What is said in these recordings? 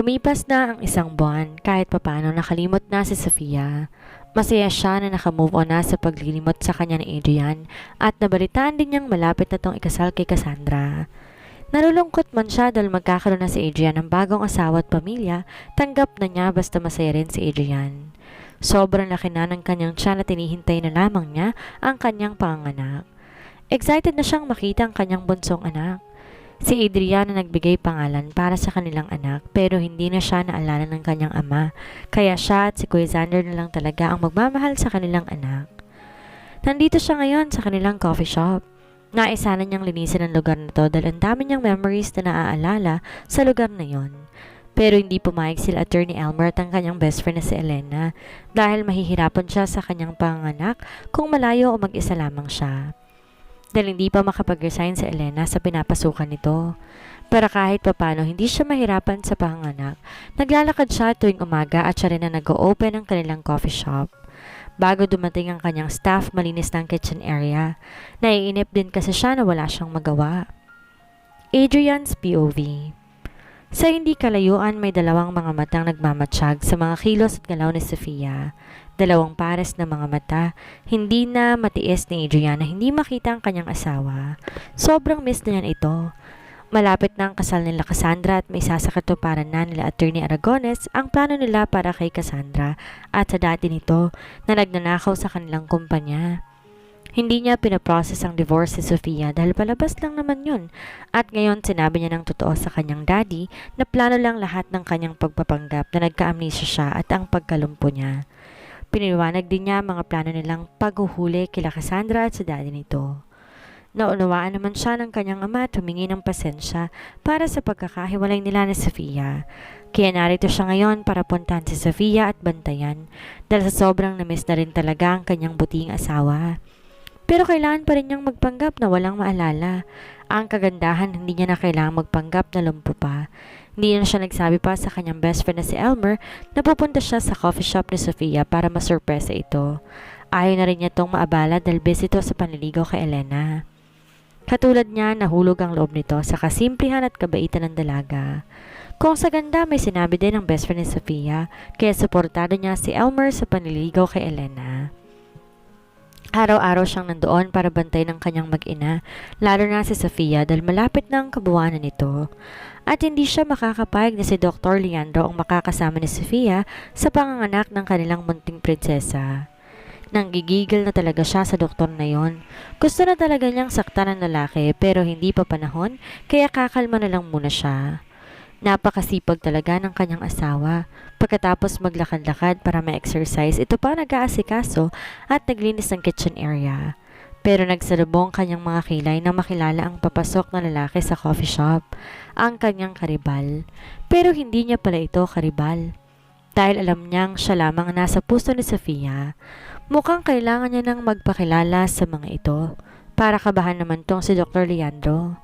Lumipas na ang isang buwan kahit papano nakalimot na si Sofia. Masaya siya na nakamove on na sa paglilimot sa kanya ni Adrian at nabalitaan din niyang malapit na tong ikasal kay Cassandra. Nalulungkot man siya dahil magkakaroon na si Adrian ng bagong asawa at pamilya, tanggap na niya basta masaya rin si Adrian. Sobrang laki na ng kanyang tiyan na tinihintay na lamang niya ang kanyang panganak. Excited na siyang makita ang kanyang bunsong anak. Si Adrian na nagbigay pangalan para sa kanilang anak pero hindi na siya naalala ng kanyang ama kaya siya at si Kuya na lang talaga ang magmamahal sa kanilang anak. Nandito siya ngayon sa kanilang coffee shop. Naisa na niyang linisin ang lugar na to dahil ang dami niyang memories na naaalala sa lugar na yon. Pero hindi pumayag sila Attorney Elmer at ang kanyang best friend na si Elena dahil mahihirapan siya sa kanyang panganak kung malayo o mag-isa lamang siya dahil hindi pa makapag-resign sa Elena sa pinapasukan nito. Pero kahit papano hindi siya mahirapan sa panganak, naglalakad siya tuwing umaga at siya rin na nag-open ng kanilang coffee shop. Bago dumating ang kanyang staff, malinis ng kitchen area. Naiinip din kasi siya na wala siyang magawa. Adrian's POV Sa hindi kalayuan, may dalawang mga matang nagmamatsyag sa mga kilos at galaw ni Sofia. Dalawang pares na mga mata, hindi na matiis ni Adrian na hindi makita ang kanyang asawa. Sobrang miss na niyan ito. Malapit na ang kasal nila Cassandra at may sasakatuparan na nila Attorney Aragones ang plano nila para kay Cassandra at sa dati nito na nagnanakaw sa kanilang kumpanya. Hindi niya pinaprocess ang divorce si Sofia dahil palabas lang naman yun. At ngayon sinabi niya ng totoo sa kanyang daddy na plano lang lahat ng kanyang pagpapanggap na nagka-amnesia siya at ang pagkalumpo niya. Piniwanag din niya mga plano nilang paghuhuli kila Cassandra at sa daddy nito. Naunawaan naman siya ng kanyang ama at humingi ng pasensya para sa pagkakahiwalay nila ni Sofia. Kaya narito siya ngayon para puntahan si Sofia at bantayan dahil sa sobrang namiss na rin talaga ang kanyang buting asawa. Pero kailangan pa rin niyang magpanggap na walang maalala. Ang kagandahan, hindi niya na kailangan magpanggap na lumpo pa. Hindi na siya nagsabi pa sa kanyang best friend na si Elmer na pupunta siya sa coffee shop ni Sofia para masurpresa ito. Ayaw na rin niya itong maabala dahil busy ito sa panliligaw kay Elena. Katulad niya, nahulog ang loob nito sa kasimplihan at kabaitan ng dalaga. Kung sa ganda, may sinabi din ng best friend ni Sofia, kaya suportado niya si Elmer sa panliligaw kay Elena. Araw-araw siyang nandoon para bantay ng kanyang mag-ina, lalo na si Sofia dahil malapit na ang kabuwanan nito. At hindi siya makakapayag na si Dr. Leandro ang makakasama ni Sofia sa panganganak ng kanilang munting prinsesa. Nanggigigil na talaga siya sa doktor na yon. Gusto na talaga niyang saktan ng lalaki pero hindi pa panahon kaya kakalma na lang muna siya. Napakasipag talaga ng kanyang asawa. Pagkatapos maglakad-lakad para ma-exercise, ito pa nag-aasikaso at naglinis ng kitchen area. Pero nagsalubong kanyang mga kilay na makilala ang papasok na lalaki sa coffee shop, ang kanyang karibal. Pero hindi niya pala ito karibal. Dahil alam niyang siya lamang ang nasa puso ni Sofia, mukhang kailangan niya nang magpakilala sa mga ito. Para kabahan naman tong si Dr. Leandro.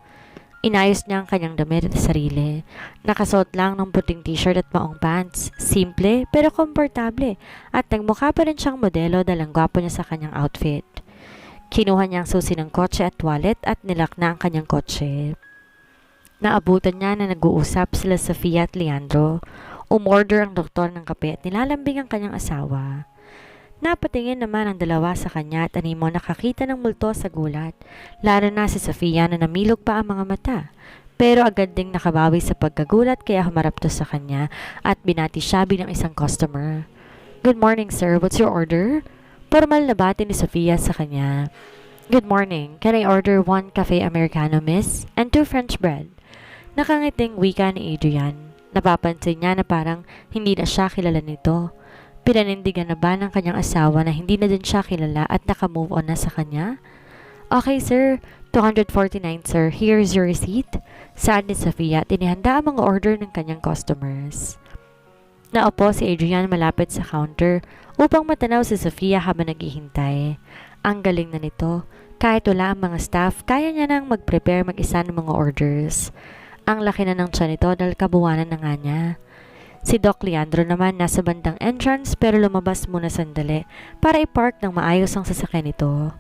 Inayos niya ang kanyang damit at sarili. Nakasuot lang ng puting t-shirt at maong pants. Simple pero komportable. At nagmukha pa rin siyang modelo dahil ang gwapo niya sa kanyang outfit. Kinuha niya ang susi ng kotse at wallet at nilak na ang kanyang kotse. Naabutan niya na nag-uusap sila Sofia at Leandro. Umorder ang doktor ng kape at nilalambing ang kanyang asawa. Napatingin naman ang dalawa sa kanya at animo nakakita ng multo sa gulat, lalo na si Sofia na namilog pa ang mga mata. Pero agad ding nakabawi sa pagkagulat kaya humarap to sa kanya at binati siya bilang isang customer. Good morning sir, what's your order? Formal na bati ni Sofia sa kanya. Good morning, can I order one cafe americano miss and two french bread? Nakangiting wika ni Adrian. Napapansin niya na parang hindi na siya kilala nito. Pinanindigan na ba ng kanyang asawa na hindi na din siya kilala at naka-move on na sa kanya? Okay sir, 249 sir, here's your receipt. Saad ni Sofia at inihanda ang mga order ng kanyang customers. Naupo si Adrian malapit sa counter upang matanaw si Sofia habang naghihintay. Ang galing na nito. Kahit wala ang mga staff, kaya niya nang mag-prepare mag-isa ng mga orders. Ang laki na ng tiyan nito dahil kabuwanan na nga niya. Si Doc Leandro naman nasa bandang entrance pero lumabas muna sandali para i-park ng maayos ang sasakyan nito.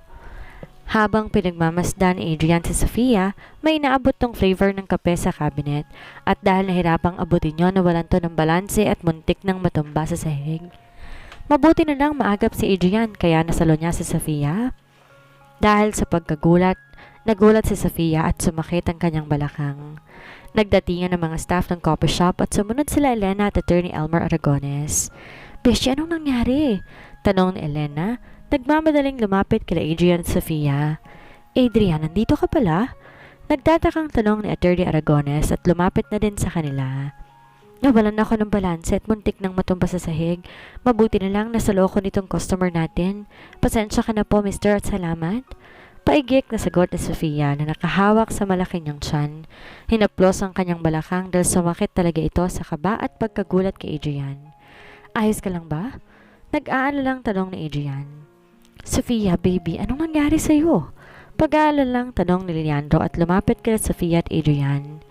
Habang pinagmamasdan ni Adrian si Sofia, may inaabot tong flavor ng kape sa cabinet at dahil nahirapang abutin yon nawalan to ng balanse at muntik ng matumba sa sahig. Mabuti na lang maagap si Adrian kaya nasalo niya si Sofia. Dahil sa pagkagulat, nagulat si Sofia at sumakit ang kanyang balakang. Nagdatingan ng mga staff ng coffee shop at sumunod sila Elena at Attorney Elmer Aragones. Beshi, anong nangyari? Tanong ni Elena Nagmamadaling lumapit kila Adrian at Sofia. Adrian, nandito ka pala? Nagtatakang tanong ni Attorney Aragones at lumapit na din sa kanila. Nawalan ako ng balanse at muntik nang matumba sa sahig. Mabuti na lang nasa loko nitong customer natin. Pasensya ka na po, mister, at salamat. Paigik na sagot ni Sofia na nakahawak sa malaki niyang tiyan. Hinaplos ang kanyang balakang dahil sumakit talaga ito sa kaba at pagkagulat kay Adrian. Ayos ka lang ba? Nag-aalalang tanong ni Adrian. Sofia, baby, anong nangyari sa'yo? Pag-aalala lang tanong ni Leandro at lumapit kila Sofia at Adrian.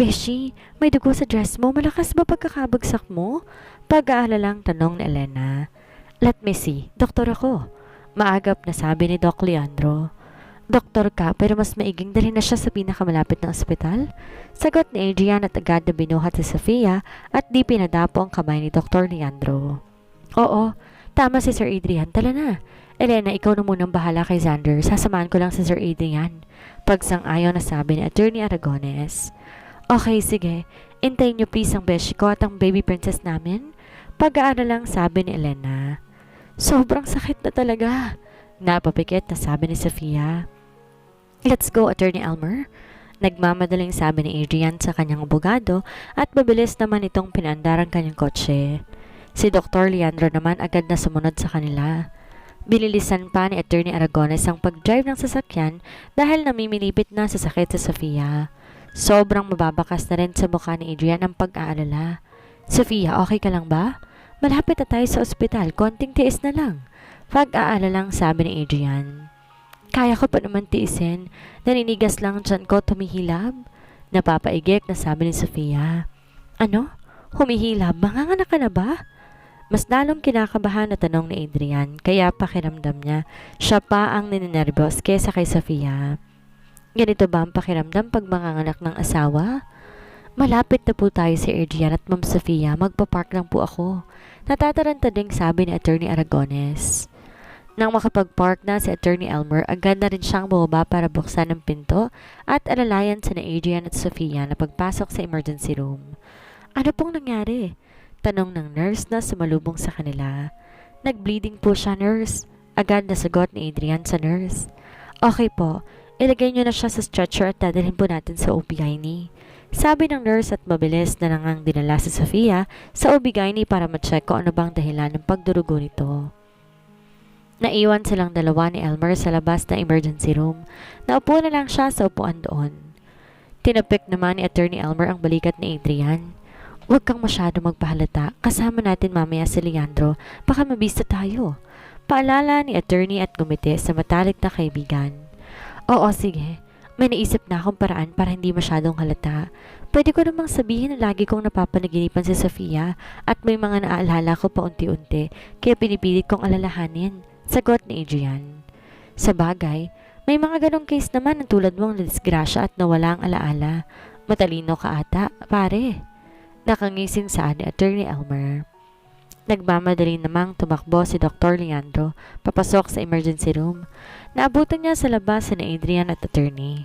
Beshi, may dugo sa dress mo. Malakas ba pagkakabagsak mo? Pag-aalala lang tanong ni Elena. Let me see. Doktor ako. Maagap na sabi ni Doc Leandro. Doktor ka pero mas maiging dali na siya sa pinakamalapit na ospital? Sagot ni Adrian at agad na binuhat si Sofia at di pinadapo ang kamay ni Dr. Leandro. Oo, tama si Sir Adrian. Tala na. Elena, ikaw na munang bahala kay Xander. Sasamahan ko lang si Sir Adrian. Pagsang-ayaw na sabi ni Attorney Aragones. Okay, sige. Intayin niyo please ang beshi ko at ang baby princess namin. Pag-aaral lang sabi ni Elena. Sobrang sakit na talaga. Napapikit na sabi ni Sofia. Let's go, Attorney Elmer. Nagmamadaling sabi ni Adrian sa kanyang abogado at mabilis naman itong pinandar ang kanyang kotse. Si Dr. Leandro naman agad na sumunod sa kanila. Binilisan pa ni Attorney Aragones ang pag-drive ng sasakyan dahil namimilipit na sa sakit sa Sofia. Sobrang mababakas na rin sa mukha ni Adrian ang pag-aalala. Sofia, okay ka lang ba? Malapit na tayo sa ospital, konting tiis na lang. Pag-aalalang sabi ni Adrian. Kaya ko pa naman tiisin, naninigas lang dyan ko tumihilab. Napapaigik na sabi ni Sofia. Ano? Humihilab? Manganganak ka na ba? Mas lalong kinakabahan na tanong ni Adrian kaya pakiramdam niya siya pa ang nininervyos kesa kay Sofia. Ganito ba ang pakiramdam pag manganganak ng asawa? Malapit na po tayo si Adrian at Ma'am Sofia, magpapark lang po ako. Natataranta ding sabi ni Attorney Aragones. Nang makapag-park na si Attorney Elmer, agad na rin siyang bumaba para buksan ang pinto at alalayan sa na Adrian at Sofia na pagpasok sa emergency room. Ano pong nangyari? Tanong ng nurse na sumalubong sa kanila. Nag-bleeding po siya, nurse. Agad na sagot ni Adrian sa nurse. Okay po, ilagay niyo na siya sa stretcher at dadalhin po natin sa OB-GYN. Sabi ng nurse at mabilis na nangang dinala si Sofia sa OB-GYN para ma-check kung ano bang dahilan ng pagdurugo nito. Naiwan silang dalawa ni Elmer sa labas ng emergency room. Naupo na lang siya sa upuan doon. Tinapik naman ni Attorney Elmer ang balikat ni Adrian. Huwag kang masyado magpahalata. Kasama natin mamaya si Leandro. Baka mabista tayo. Paalala ni attorney at gumite sa matalik na kaibigan. Oo, sige. May naisip na akong paraan para hindi masyadong halata. Pwede ko namang sabihin na lagi kong napapanaginipan si Sofia at may mga naaalala ko pa unti-unti kaya pinipilit kong alalahanin. Sagot ni Adrian. Sa bagay, may mga ganong case naman ng tulad mong nadisgrasya at nawala ang alaala. Matalino ka ata, pare. Nakangising sa ni Attorney Elmer. Nagmamadali namang tumakbo si Dr. Leandro papasok sa emergency room. Naabutan niya sa labas si Adrian at attorney.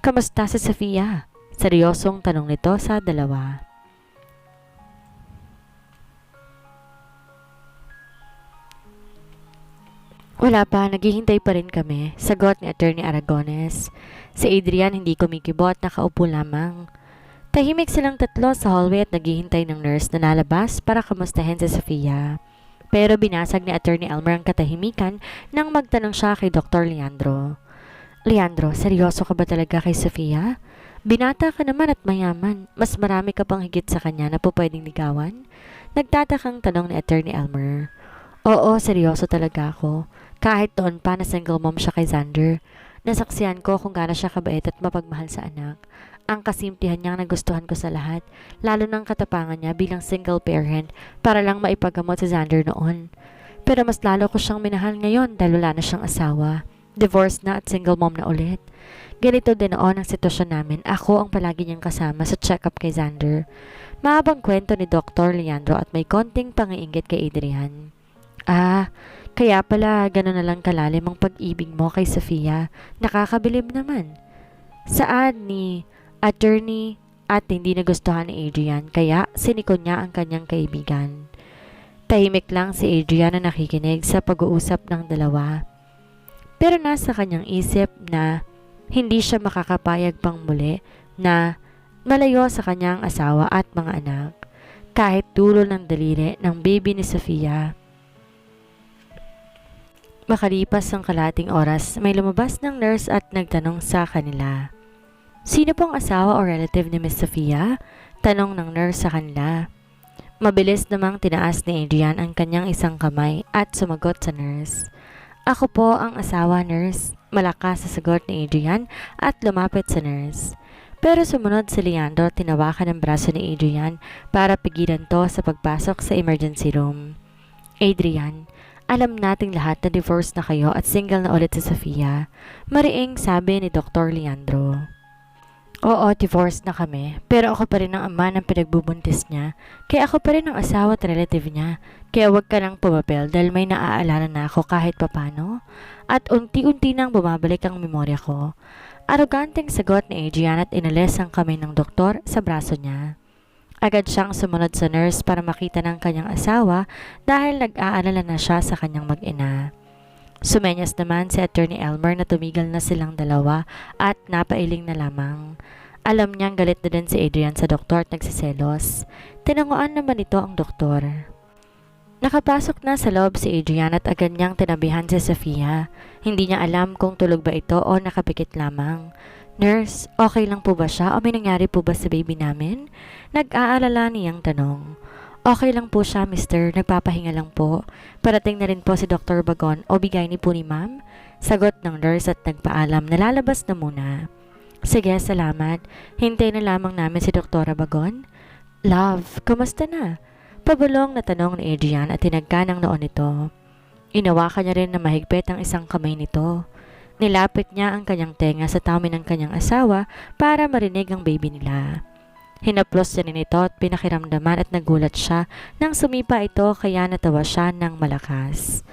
Kamusta si Sofia? Seryosong tanong nito sa dalawa. Wala pa, naghihintay pa rin kami, sagot ni Attorney Aragones. Si Adrian hindi kumikibot, nakaupo lamang. Tahimik silang tatlo sa hallway at naghihintay ng nurse na nalabas para kamustahin si Sofia. Pero binasag ni Attorney Elmer ang katahimikan nang magtanong siya kay Dr. Leandro. Leandro, seryoso ka ba talaga kay Sofia? Binata ka naman at mayaman. Mas marami ka pang higit sa kanya na po pwedeng ligawan? Nagtatakang tanong ni Attorney Elmer. Oo, seryoso talaga ako. Kahit doon pa na single mom siya kay Xander. Nasaksiyan ko kung gaano siya kabait at mapagmahal sa anak ang kasimplihan niyang nagustuhan ko sa lahat, lalo ng katapangan niya bilang single parent para lang maipagamot si Xander noon. Pero mas lalo ko siyang minahal ngayon dahil wala na siyang asawa. Divorced na at single mom na ulit. Ganito din noon ang sitwasyon namin. Ako ang palagi niyang kasama sa check-up kay Xander. Mahabang kwento ni Dr. Leandro at may konting pangiingit kay Adrian. Ah, kaya pala gano'n na lang kalalim ang pag-ibig mo kay Sofia. Nakakabilib naman. Saan ni attorney at hindi nagustuhan ni Adrian kaya sinikon niya ang kanyang kaibigan. Tahimik lang si Adrian na nakikinig sa pag-uusap ng dalawa. Pero nasa kanyang isip na hindi siya makakapayag pang muli na malayo sa kanyang asawa at mga anak kahit dulo ng daliri ng baby ni Sofia. Makalipas ang kalating oras, may lumabas ng nurse at nagtanong sa kanila. Sino pong asawa o relative ni Miss Sofia? Tanong ng nurse sa kanila. Mabilis namang tinaas ni Adrian ang kanyang isang kamay at sumagot sa nurse. Ako po ang asawa nurse. Malakas sa sagot ni Adrian at lumapit sa nurse. Pero sumunod si Leandro tinawakan ang braso ni Adrian para pigilan to sa pagpasok sa emergency room. Adrian, alam nating lahat na divorce na kayo at single na ulit si Sofia. Mariing sabi ni Dr. Leandro. Oo, divorced na kami. Pero ako pa rin ang ama ng pinagbubuntis niya. Kaya ako pa rin ang asawa at relative niya. Kaya wag ka nang pumapel dahil may naaalala na ako kahit papano. At unti-unti nang bumabalik ang memorya ko. Aroganteng sagot ni Adrian at inalis ang kamay ng doktor sa braso niya. Agad siyang sumunod sa nurse para makita ng kanyang asawa dahil nag-aalala na siya sa kanyang mag-ina. Sumenyas naman si Attorney Elmer na tumigil na silang dalawa at napailing na lamang. Alam niyang galit na din si Adrian sa doktor at nagsiselos. Tinanguan naman ito ang doktor. Nakapasok na sa loob si Adrian at agad niyang tinabihan si Sofia. Hindi niya alam kung tulog ba ito o nakapikit lamang. Nurse, okay lang po ba siya o may nangyari po ba sa baby namin? Nag-aalala niyang tanong. Okay lang po siya, mister. Nagpapahinga lang po. Parating na rin po si Dr. Bagon o bigay ni po ni ma'am. Sagot ng nurse at nagpaalam na lalabas na muna. Sige, salamat. Hintay na lamang namin si Dr. Bagon. Love, kumusta na? Pabulong na tanong ni Adrian at tinagka ng noon nito. Inawakan niya rin na mahigpit ang isang kamay nito. Nilapit niya ang kanyang tenga sa tami ng kanyang asawa para marinig ang baby nila. Hinaplos niya nito at pinakiramdaman at nagulat siya nang sumipa ito kaya natawa siya ng malakas.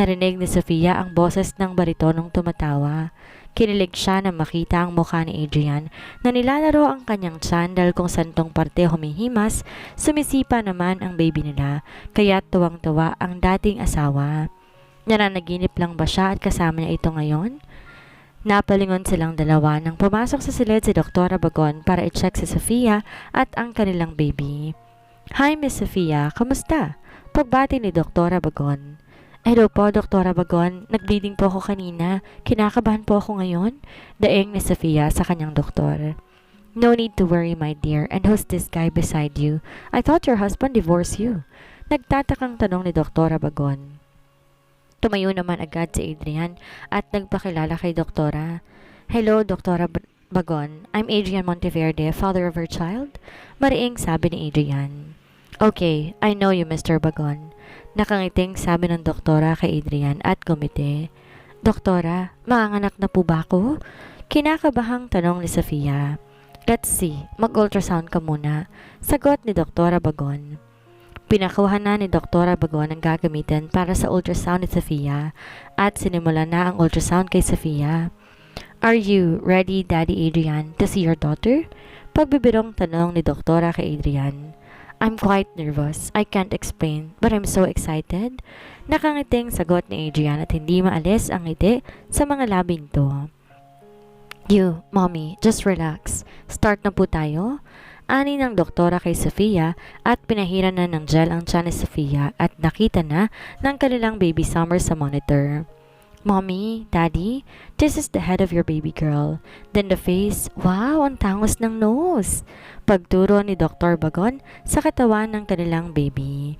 Narinig ni Sofia ang boses ng baritonong tumatawa. Kinilig siya na makita ang mukha ni Adrian na nilalaro ang kanyang tiyan dahil kung santong parte humihimas, sumisipa naman ang baby nila kaya tuwang-tuwa ang dating asawa. Nananaginip lang ba siya at kasama niya ito ngayon? Napalingon silang dalawa nang pumasok sa silid si Dr. Bagon para i-check si Sofia at ang kanilang baby. Hi, Miss Sofia. Kamusta? Pagbati ni Dr. Bagon. Hello po, Dr. Bagon. Nag-bleeding po ako kanina. Kinakabahan po ako ngayon. Daing ni Sofia sa kanyang doktor. No need to worry, my dear. And who's this guy beside you? I thought your husband divorced you. Nagtatakang tanong ni Dr. Bagon. Tumayo naman agad si Adrian at nagpakilala kay doktora. Hello, Doktora Bagon. I'm Adrian Monteverde, father of her child. Mariing sabi ni Adrian. Okay, I know you, Mr. Bagon. Nakangiting sabi ng doktora kay Adrian at kumite. Doktora, maanganak na po ba ako? Kinakabahang tanong ni Sofia. Let's see, mag-ultrasound ka muna. Sagot ni Doktora Bagon. Pinakuha na ni Dr. Bagon ang gagamitin para sa ultrasound ni Sofia at sinimula na ang ultrasound kay Sofia. Are you ready, Daddy Adrian, to see your daughter? Pagbibirong tanong ni Doktora kay Adrian. I'm quite nervous. I can't explain, but I'm so excited. Nakangiting sagot ni Adrian at hindi maalis ang ngiti sa mga labi nito. You, Mommy, just relax. Start na po tayo. Ani ng doktora kay Sofia at pinahiran na ng gel ang tiyan ni Sofia at nakita na ng kanilang baby summer sa monitor. Mommy, Daddy, this is the head of your baby girl. Then the face, wow, ang tangos ng nose. Pagturo ni Dr. Bagon sa katawan ng kanilang baby.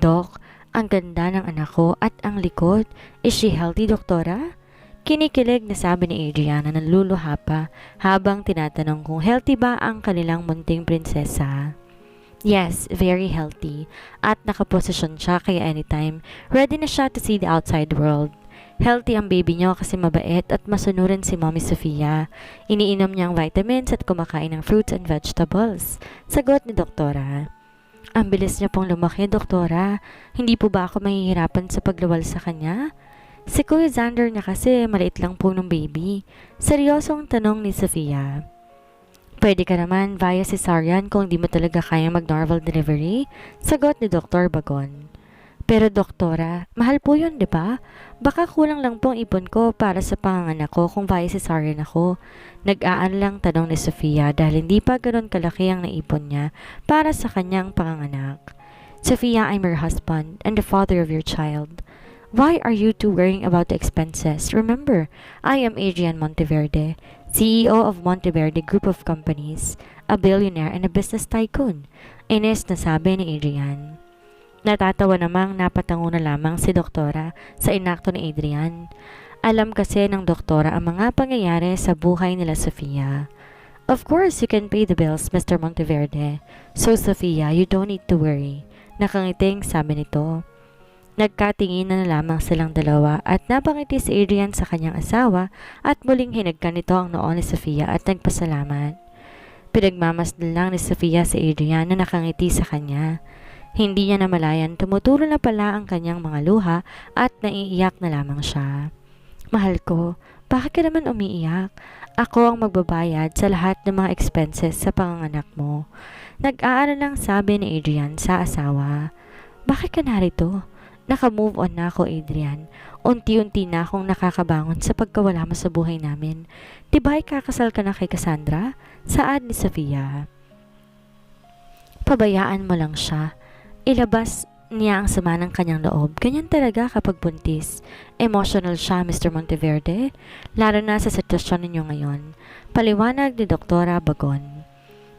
Dok, ang ganda ng anak ko at ang likod. Is she healthy, doktora? Kinikilig na sabi ni Adriana na naluluha pa habang tinatanong kung healthy ba ang kanilang munting prinsesa. Yes, very healthy. At nakaposisyon siya kaya anytime, ready na siya to see the outside world. Healthy ang baby niyo kasi mabait at masunurin si Mommy Sofia. Iniinom niya ang vitamins at kumakain ng fruits and vegetables. Sagot ni Doktora. Ang bilis niya pong lumaki, Doktora. Hindi po ba ako mahihirapan sa pagluwal sa kanya? Si Kuya Xander niya kasi maliit lang po ng baby. Seryosong tanong ni Sofia. Pwede ka naman via cesarean kung di mo talaga kaya mag-normal delivery? Sagot ni Dr. Bagon. Pero doktora, mahal po yun, di ba? Baka kulang lang pong ipon ko para sa panganganak ko kung via cesarean ako. Nag-aan lang tanong ni Sofia dahil hindi pa ganoon kalaki ang naipon niya para sa kanyang panganganak. Sofia, I'm your husband and the father of your child. Why are you two worrying about the expenses? Remember, I am Adrian Monteverde, CEO of Monteverde Group of Companies, a billionaire and a business tycoon. Ines na sabi ni Adrian. Natatawa namang napatango na lamang si Doktora sa inakto ni Adrian. Alam kasi ng Doktora ang mga pangyayari sa buhay nila Sofia. Of course, you can pay the bills, Mr. Monteverde. So, Sofia, you don't need to worry. Nakangiting sabi nito. Nagkatingin na lamang silang dalawa at napangiti si Adrian sa kanyang asawa at muling hinagkan nito ang noo ni Sofia at nagpasalamat. Pinagmamasdan lang ni Sofia si Adrian na nakangiti sa kanya. Hindi niya namalayan tumutulo na pala ang kanyang mga luha at naiiyak na lamang siya. Mahal ko, bakit ka naman umiiyak? Ako ang magbabayad sa lahat ng mga expenses sa panganganak mo. Nag-aaral lang sabi ni Adrian sa asawa. Bakit ka narito? Naka-move on na ako, Adrian. Unti-unti na akong nakakabangon sa pagkawala mo sa buhay namin. Di ba ikakasal ka na kay Cassandra? Saad ni Sofia. Pabayaan mo lang siya. Ilabas niya ang sama ng kanyang loob. Ganyan talaga kapag buntis. Emotional siya, Mr. Monteverde. Lalo na sa sitwasyon ninyo ngayon. Paliwanag ni Doktora Bagon.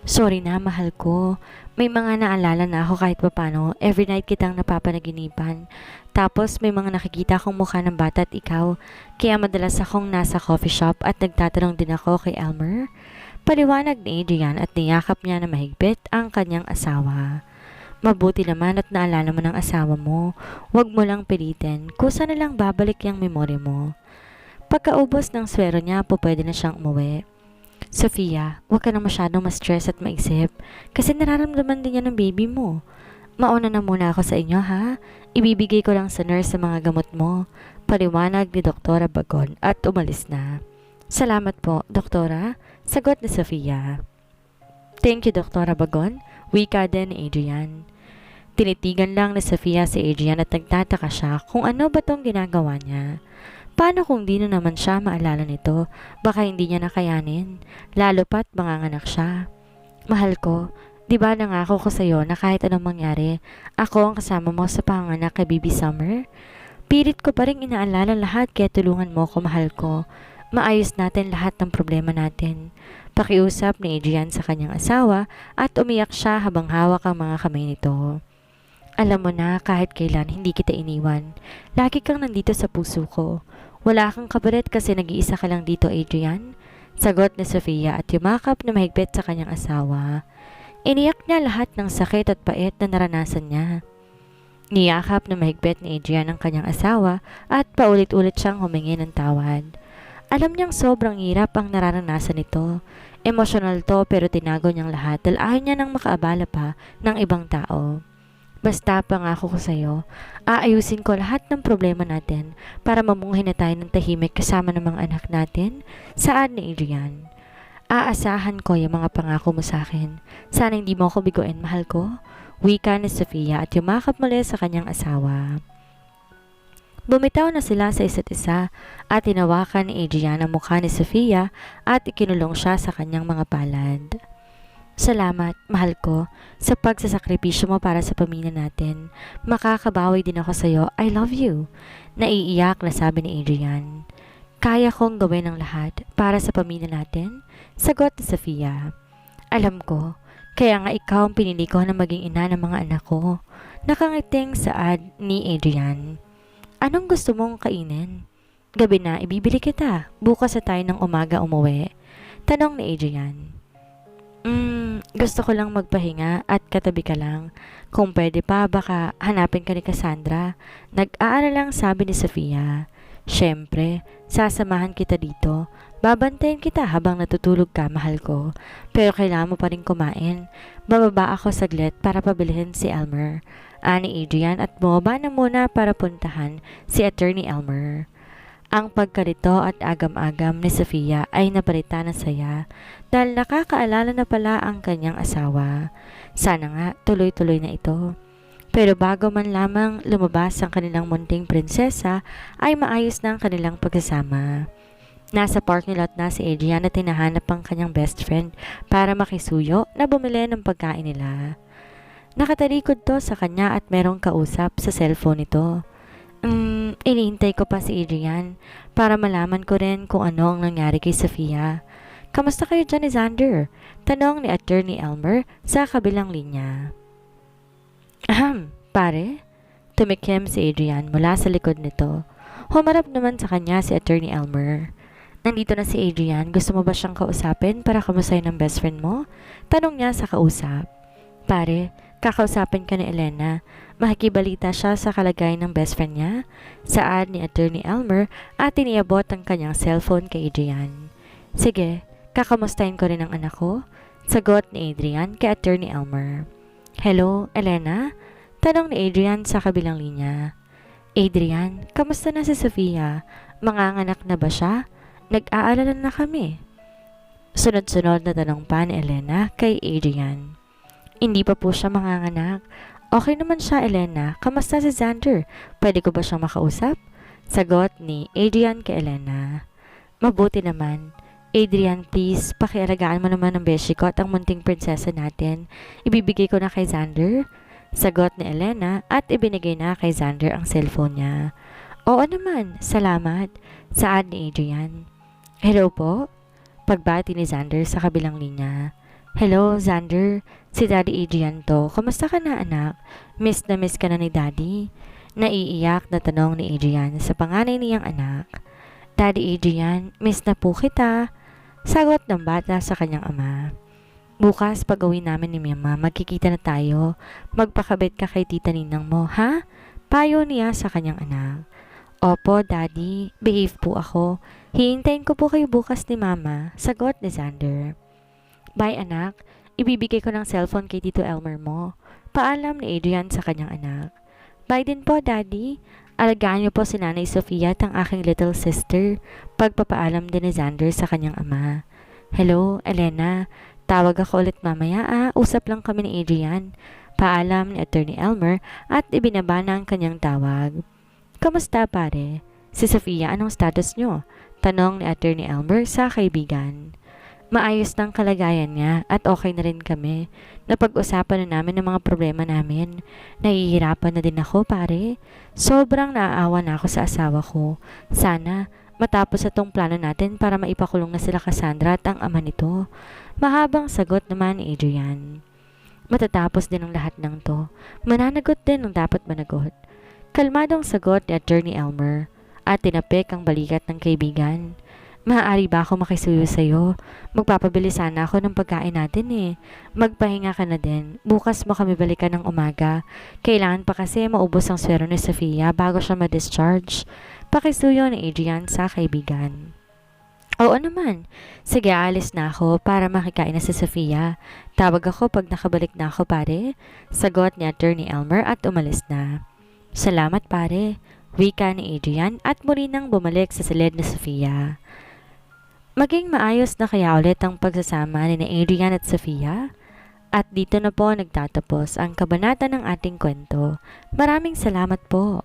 Sorry na, mahal ko. May mga naalala na ako kahit papano. Every night kitang napapanaginipan. Tapos may mga nakikita akong mukha ng bata at ikaw. Kaya madalas akong nasa coffee shop at nagtatanong din ako kay Elmer. Paliwanag ni Adrian at niyakap niya na mahigpit ang kanyang asawa. Mabuti naman at naalala mo ng asawa mo. Huwag mo lang pilitin. Kusa na lang babalik yung memory mo. Pagkaubos ng swero niya po pwede na siyang umuwi. Sofia, huwag ka na masyadong ma-stress at maisip kasi nararamdaman din niya ng baby mo. Mauna na muna ako sa inyo ha. Ibibigay ko lang sa nurse sa mga gamot mo. Paliwanag ni Doktora Bagon at umalis na. Salamat po, Doktora. Sagot ni Sofia. Thank you, Doktora Bagon. Wika din ni Adrian. Tinitigan lang ni Sofia si Adrian at nagtataka siya kung ano ba tong ginagawa niya. Paano kung di na naman siya maalala nito? Baka hindi niya nakayanin. Lalo pat manganganak siya. Mahal ko, di ba nangako ko sa'yo na kahit anong mangyari, ako ang kasama mo sa panganak kay Baby Summer? Pilit ko pa rin inaalala lahat kaya tulungan mo ko mahal ko. Maayos natin lahat ng problema natin. Pakiusap ni Adrian sa kanyang asawa at umiyak siya habang hawak ang mga kamay nito. Alam mo na kahit kailan hindi kita iniwan. Lagi kang nandito sa puso ko. Wala kang kabaret kasi nag-iisa ka lang dito, Adrian. Sagot ni Sofia at yumakap na mahigpit sa kanyang asawa. Iniyak niya lahat ng sakit at pait na naranasan niya. Niyakap na mahigpit ni Adrian ang kanyang asawa at paulit-ulit siyang humingi ng tawad. Alam niyang sobrang hirap ang nararanasan nito. Emotional to pero tinago niyang lahat dahil ayaw niya nang makaabala pa ng ibang tao. Basta pangako ko sa'yo, aayusin ko lahat ng problema natin para mamuhay na tayo ng tahimik kasama ng mga anak natin. Saan ni Adrian? Aasahan ko yung mga pangako mo sa akin. Sana hindi mo ako biguin, mahal ko. Wika ni Sofia at yumakap muli sa kanyang asawa. Bumitaw na sila sa isa't isa at tinawakan ni Adrian ang mukha ni Sofia at ikinulong siya sa kanyang mga palad. Salamat, mahal ko, sa pagsasakripisyo mo para sa pamilya natin. Makakabawi din ako sa iyo. I love you. Naiiyak na sabi ni Adrian. Kaya kong gawin ang lahat para sa pamilya natin? Sagot ni Sofia. Alam ko, kaya nga ikaw ang pinili ko na maging ina ng mga anak ko. Nakangiting saad ni Adrian. Anong gusto mong kainin? Gabi na, ibibili kita. Bukas sa tayo ng umaga umuwi. Tanong ni Adrian. Gusto ko lang magpahinga at katabi ka lang. Kung pwede pa, baka hanapin ka ni Cassandra. Nag-aaral lang sabi ni Sofia. Siyempre, sasamahan kita dito. Babantayan kita habang natutulog ka, mahal ko. Pero kailangan mo pa rin kumain. Bababa ako saglit para pabilihin si Elmer. Ani Adrian at bumaba na muna para puntahan si Attorney Elmer. Ang pagkarito at agam-agam ni Sofia ay napalita ng saya dahil nakakaalala na pala ang kanyang asawa. Sana nga tuloy-tuloy na ito. Pero bago man lamang lumabas ang kanilang munting prinsesa ay maayos na ang kanilang pagsasama. Nasa parking lot na si Adrian at tinahanap ang kanyang best friend para makisuyo na bumili ng pagkain nila. Nakatalikod to sa kanya at merong kausap sa cellphone nito. Um, iniintay ko pa si Adrian para malaman ko rin kung ano ang nangyari kay Sofia. Kamusta kayo dyan ni Xander? Tanong ni Attorney Elmer sa kabilang linya. Ahem, pare? Tumikim si Adrian mula sa likod nito. Humarap naman sa kanya si Attorney Elmer. Nandito na si Adrian, gusto mo ba siyang kausapin para kamusayin ng best friend mo? Tanong niya sa kausap. Pare, kakausapin ka ni Elena. Makikibalita siya sa kalagayan ng best friend niya. Saad ni Attorney Elmer at iniabot ang kanyang cellphone kay Adrian. Sige, kakamustahin ko rin ang anak ko. Sagot ni Adrian kay Attorney Elmer. Hello, Elena? Tanong ni Adrian sa kabilang linya. Adrian, kamusta na si Sofia? Manganganak na ba siya? Nag-aalala na kami. Sunod-sunod na tanong pa ni Elena kay Adrian. Hindi pa po siya manganganak. Okay naman siya, Elena. Kamusta si Xander? Pwede ko ba siyang makausap? Sagot ni Adrian kay Elena. Mabuti naman. Adrian, please, pakialagaan mo naman ang beshi ko at ang munting prinsesa natin. Ibibigay ko na kay Xander. Sagot ni Elena at ibinigay na kay Xander ang cellphone niya. Oo naman, salamat. Saad ni Adrian. Hello po? Pagbati ni Xander sa kabilang linya. Hello, Xander. Si Daddy Adrian to. Kamusta ka na, anak? Miss na miss ka na ni Daddy? Naiiyak na tanong ni Adrian sa panganay niyang anak. Daddy Adrian, miss na po kita. Sagot ng bata sa kanyang ama. Bukas pag namin ni Mama, magkikita na tayo. Magpakabit ka kay tita ninang mo, ha? Payo niya sa kanyang anak. Opo, Daddy. Behave po ako. Hihintayin ko po kayo bukas ni Mama. Sagot ni Xander. Bye, anak. Ibibigay ko ng cellphone kay Tito Elmer mo. Paalam ni Adrian sa kanyang anak. Bye din po, Daddy. Alagaan niyo po si Nanay Sofia at ang aking little sister. Pagpapaalam din ni Xander sa kanyang ama. Hello, Elena. Tawag ako ulit mamaya ah. Usap lang kami ni Adrian. Paalam ni Attorney Elmer at ibinaba na ang kanyang tawag. Kamusta pare? Si Sofia, anong status niyo? Tanong ni Attorney Elmer sa kaibigan. Maayos ng kalagayan niya at okay na rin kami. Napag-usapan na namin ang mga problema namin. Nahihirapan na din ako, pare. Sobrang naaawa na ako sa asawa ko. Sana matapos na tong plano natin para maipakulong na sila Cassandra at ang ama nito. Mahabang sagot naman ni Adrian. Matatapos din ang lahat ng to. Mananagot din ang dapat managot. Kalmadong sagot ni Attorney Elmer at tinapik ang balikat ng kaibigan. Maaari ba ako makisuyo sa'yo? Magpapabili sana ako ng pagkain natin eh. Magpahinga ka na din. Bukas mo kami balikan ng umaga. Kailangan pa kasi maubos ang swero ni Sofia bago siya ma-discharge. Pakisuyo ni Adrian sa kaibigan. Oo naman. Sige, alis na ako para makikain na si Sofia. Tawag ako pag nakabalik na ako, pare. Sagot ni Attorney Elmer at umalis na. Salamat, pare. Wika ni Adrian at muli nang bumalik sa silid ni Sofia. Maging maayos na kaya ulit ang pagsasama ni Adrian at Sofia? At dito na po nagtatapos ang kabanata ng ating kwento. Maraming salamat po.